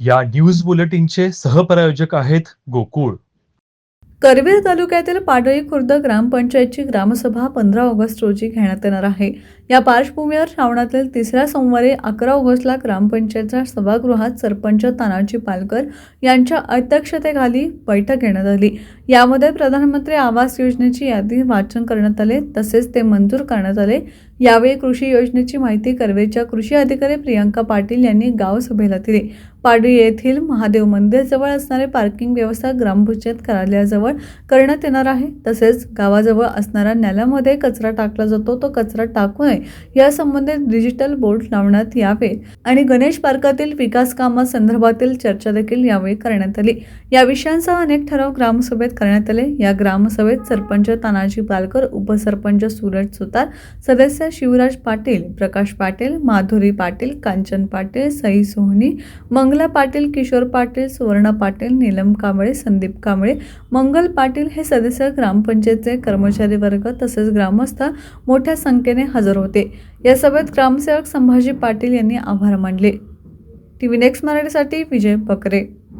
या न्यूज बुलेटिनचे सहप्रायोजक आहेत गोकुळ. करवीर तालुक्यातील पाडळी खुर्द ग्रामपंचायतची ग्रामसभा पंधरा ऑगस्ट रोजी घेण्यात येणार आहे. या पार्श्वभूमीवर श्रावणातील तिसऱ्या सोमवारी अकरा ऑगस्टला ग्रामपंचायतच्या सभागृहात सरपंच तानाजी पालकर यांच्या अध्यक्षतेखाली बैठक घेण्यात आली. यामध्ये प्रधानमंत्री आवास योजनेची यादी वाचन करण्यात आले तसेच ते मंजूर करण्यात आले. यावेळी कृषी योजनेची माहिती करवेच्या कृषी अधिकारी प्रियंका पाटील यांनी गाव सभेला दिली. पाडळी येथील महादेव मंदिरजवळ असणारे पार्किंग व्यवस्था ग्रामपंचायत कार्यालयाजवळ करण्यात येणार आहे. तसेच गावाजवळ असणाऱ्या नाल्यामध्ये कचरा टाकला जातो. तो कचरा टाकू नये यासंबंधित डिजिटल बोर्ड लावण्यात यावे आणि गणेश पार्कातील विकास कामासंदर्भातील चर्चा देखील यावेळी करण्यात आली. या विषयांसह अनेक ठराव ग्रामसभेत करण्यात आले. या ग्रामसभेत सरपंच तानाजी पालकर उपसरपंच सूरज सुतार सदस्य शिवराज पाटील प्रकाश पाटील माधुरी पाटील कांचन पाटील सई सोहनी मंगल पाटील किशोर पाटील सुवर्ण पाटील नीलम कांबळे संदीप कांबळे मंगल पाटील हे सदस्य ग्रामपंचायतचे कर्मचारी वर्ग तसेच ग्रामस्थ मोठ्या संख्येने हजर होते. या सभेत ग्रामसेवक संभाजी पाटील यांनी आभार मानले. टी व्ही नेक्स्ट मराठीसाठी विजय बकरे.